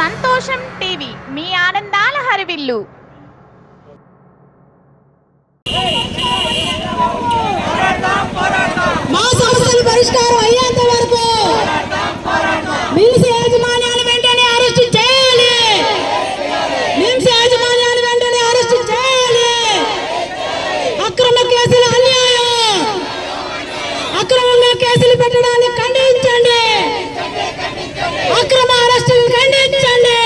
సంతోషం టీవీ. మీ ఆనందాల హరివిల్లు. మా సమస్యలు పరిష్కారం అయ్యేంత వరకు మిల్స్ యాజమాన్యాలు వెంటనే అరెస్ట్ చేయాలి. మిల్స్ యాజమాన్యాలు వెంటనే అరెస్ట్ చేయాలి. అక్రమ కేసులు అన్యాయం. అక్రమంగా కేసులు పెట్టడాన్ని ఖండించండి అక్రమ అరెస్టులు ఖండించండి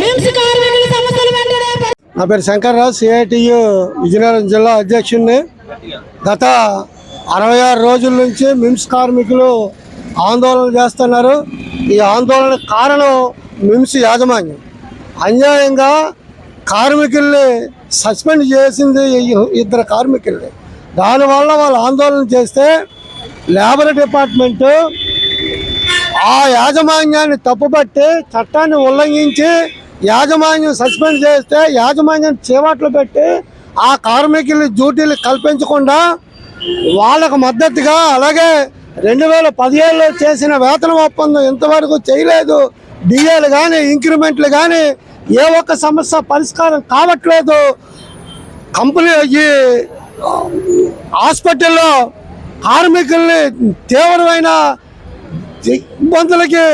మిమ్స్ కార్మికుల సమస్యలు వెంటనే పరి- నా పేరు శంకర్రావు సిఐటియు విజయనగరం జిల్లా అధ్యక్షుడిని. గత అరవై ఆరు రోజుల నుంచి మిమ్స్ కార్మికులు ఆందోళన చేస్తున్నారు. ఈ ఆందోళన కారణం మిమ్స్ యాజమాన్యం. అన్యాయంగా కార్మికుల్ని సస్పెండ్ చేసింది ఇద్దరు కార్మికుల్ని. దానివల్ల వాళ్ళు ఆందోళన చేస్తే లేబర్ డిపార్ట్మెంటు ఆ యాజమాన్యాన్ని తప్పుపట్టి చట్టాన్ని ఉల్లంఘించి యాజమాన్యం సస్పెండ్ చేస్తే యాజమాన్యం చేవాట్లు పెట్టి ఆ కార్మికులు డ్యూటీలు కల్పించకుండా వాళ్ళకు మద్దతుగా అలాగే రెండు వేల పదిహేడులో చేసిన వేతన ఒప్పందం ఇంతవరకు చేయలేదు. డిఏలు కానీ ఇంక్రిమెంట్లు కానీ ఏ ఒక్క సమస్య పరిష్కారం కావట్లేదు. కంపెనీ ఈ హాస్పిటల్లో కార్మికుల్ని తీవ్రమైన ఇబ్బందులకి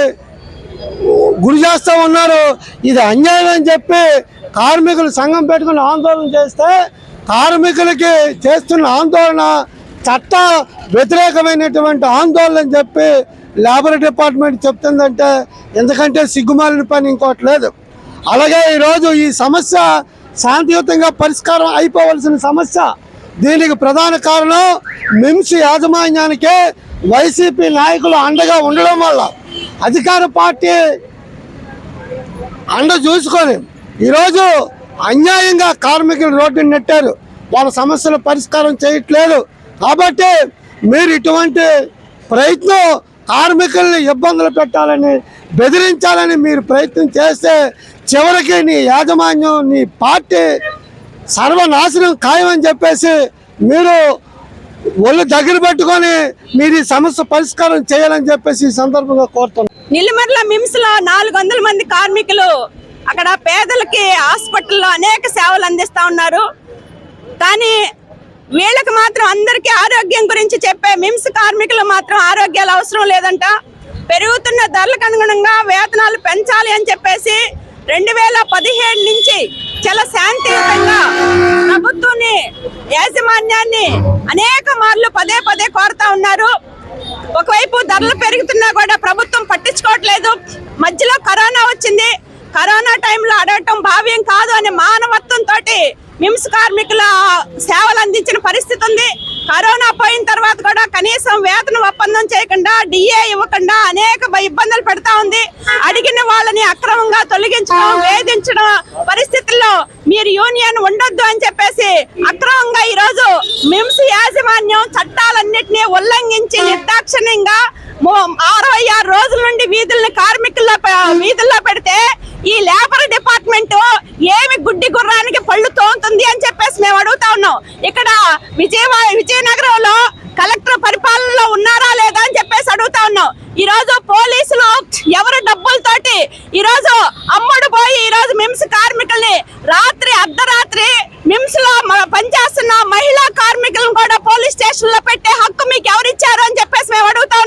గురి చేస్తూ ఉన్నారు. ఇది అన్యాయం అని చెప్పి కార్మికులు సంఘం పెట్టుకుని ఆందోళన చేస్తే కార్మికులకి చేస్తున్న ఆందోళన చట్ట వ్యతిరేకమైనటువంటి ఆందోళన అని చెప్పి లేబర్ డిపార్ట్మెంట్ చెప్తుందంటే ఎందుకంటే సిగ్గుమాలిన పని ఇంకోటి లేదు. అలాగే ఈరోజు ఈ సమస్య శాంతియుతంగా పరిష్కారం అయిపోవలసిన సమస్య. దీనికి ప్రధాన కారణం మిమ్స్ యాజమాన్యానికి వైసీపీ నాయకులు అండగా ఉండడం వల్ల. అధికార పార్టీ అండ చూసుకొని ఈరోజు అన్యాయంగా కార్మికులు రోడ్డుని నెట్టారు. వాళ్ళ సమస్యల పరిష్కారం చేయట్లేదు. కాబట్టి మీరు ఇటువంటి ప్రయత్నం కార్మికుల్ని ఇబ్బందులు పెట్టాలని బెదిరించాలని మీరు ప్రయత్నం చేస్తే చివరికి నీ యాజమాన్యం నీ పార్టీ సర్వనాశనం ఖాయమని చెప్పేసి మీరు ఒళ్ళు దగ్గర పెట్టుకొని మీరు ఈ సమస్య పరిష్కారం చేయాలని చెప్పేసి ఈ సందర్భంగా కోరుతున్నాను నిలమర్ల మిమ్స్లో నాలుగు వందల మంది కార్మికులు అక్కడ పేదలకి హాస్పిటల్లో అనేక సేవలు అందిస్తా ఉన్నారు. కానీ వీళ్ళకి మాత్రం అందరికీ ఆరోగ్యం గురించి చెప్పే మిమ్స్ కార్మికులు మాత్రం ఆరోగ్యాలు అవసరం లేదంట. పెరుగుతున్న ధరలకు అనుగుణంగా వేతనాలు పెంచాలి అని చెప్పేసి రెండు వేల పదిహేడు నుంచి చాలా శాంతియుతంగా ప్రభుత్వాన్ని యాజమాన్యాన్ని అనేక మార్లు పదే పదే కోరుతా ఉన్నారు. ఒకవైపు ధరలు పెరుగుతున్నా కూడా ప్రభుత్వం పట్టించుకోవట్లేదు. మధ్యలో కరోనా వచ్చింది. కరోనా టైంలో అడగటం భావ్యం కాదు అనే మానవత్వం తోటి మిమ్స్ కార్మికుల సేవలు అందించిన పరిస్థితి ఉంది. కరోనా పోయిన తర్వాత కూడా కనీసం వేతన ఒప్పందం చేయకుండా డిఏ ఇవ్వకుండా అనేక ఇబ్బందులు పెడతా ఉంది. అడిగిన వాళ్ళని అక్రమంగా తొలగించడం వేధించడం పరిస్థితుల్లో మీరు యూనియన్ ఉండొద్దు అని చెప్పేసి అక్రమంగా ఈ రోజు మిమ్స్ యాజమాన్యం చట్టాలన్నింటినీ ఉల్లంఘించి నిర్దాక్షిణ్యంగా అరవై ఆరు రోజుల నుండి వీధుల్ని కార్మికుల్లో వీధుల్లో పెడితే ఈ లేబర్ డిపార్ట్మెంట్ ఏమి గుడ్డి గుర్రానికి పళ్ళు తోముతుంది అని చెప్పేసి మేము అడుగుతా ఉన్నాం. ఇక్కడ విజయవాడ విజయనగరంలో కలెక్టర్ పరిపాలనలో ఉన్నారా లేదా అని చెప్పేసి అడుగుతా ఉన్నాం. ఈ రోజు పోలీసులు ఎవరు డబ్బులతోటి ఈ రోజు అమ్ముడు పోయి ఈ రోజు మిమ్స్ కార్మికుల్ని రాత్రి అర్ధరాత్రి మిమ్స్లో మ- పనిచేస్తున్న మహిళా కార్మికులను కూడా పోలీస్ స్టేషన్లో పెట్టే హక్కు మీకు ఎవరిచ్చారు అని చెప్పేసి మేము అడుగుతా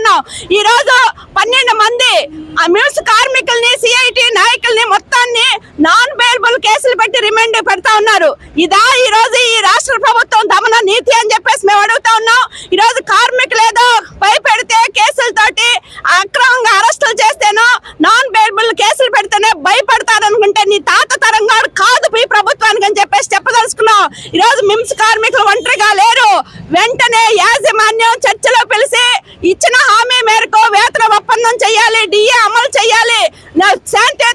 ఈరోజు ఈ రోజు పన్నెండు మంది ఆ మిమ్స్ కార్మికుల్ని సిఐటి నాయకుల్ని మొత్తాన్ని నాన్ బెయిలబుల్ కేసులు పెట్టి రిమాండ్ పెడతా ఉన్నారు. ఇదా ఈ రోజు ఈ రాష్ట్ర ప్రభుత్వం దమన నీతి అని చెప్పేసి మేము అడుగుతా ఉన్నాం. ఈ రోజు కార్మికులు ఏదో భయపెడితే కేసులతోటి అక్రమంగా అరెస్టులు చేస్తేనో నాన్ బెయిలబుల్ కేసులు పెడితేనే భయపడతారనుకుంటే నీ తాత తరంగా కాదు ఈ ప్రభుత్వానికి అని చెప్పేసి చెప్పదలుచుకున్నాం. ఈ రోజు మిమ్స్ కార్మికులు ఒంటరిగా లేరు వెంటనే యాజమాన్యం చర్చలో పిలిచి ఇచ్చిన హామీ మేరకు వేతన ఒప్పందం చేయాలి డిఏ అమలు చేయాలి నా-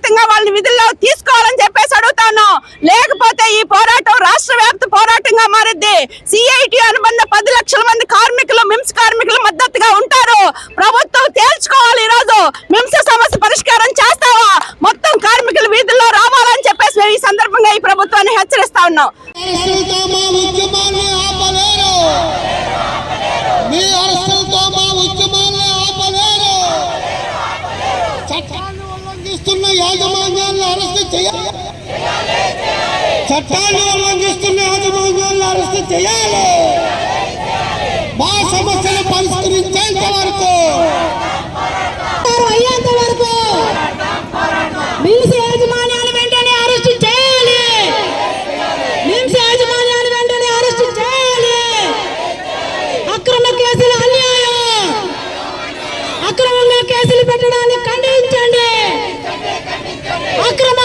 శాంతియుతంగా వాళ్ళని విధుల్లో తీసుకోవాలని చెప్పేసి అడుగుతాను. లేకపోతే ఈ పోరాటం రాష్ట్ర వ్యాప్త పోరాటంగా మారిద్ది. సిఐటి అనుబంధ పది లక్షల మంది కార్మికులు మిమ్స్ కార్మికులు మద్దతుగా ఉంటారు. ప్రభుత్వం తేల్చుకోవాలి ఈ రోజు మిమ్స్ సమస్య పరిష్కారం చేస్తావా? మొత్తం కార్మికులు వీధుల్లో రావాలని చెప్పేసి ఈ సందర్భంగా ఈ ప్రభుత్వాన్ని హెచ్చరిస్తా ఉన్నాం. చట్టాన్ని ఉల్లంఘిస్తున్న యాజమాన్యాన్ని అరెస్ట్ చేయాలి. మా సమస్యలు పరిష్కరించేంత వరకు. అయ్యేంత వరకు నిమ్స్ యాజమాన్యాన్ని వెంటనే అరెస్ట్ చేయాలి. నిమ్స్ యాజమాన్యాన్ని వెంటనే అరెస్ట్ చేయాలి. అక్రమ కేసులు అన్యాయం. అక్రమంగా కేసులు పెట్టడాన్ని ఖండించండి. అక్రమ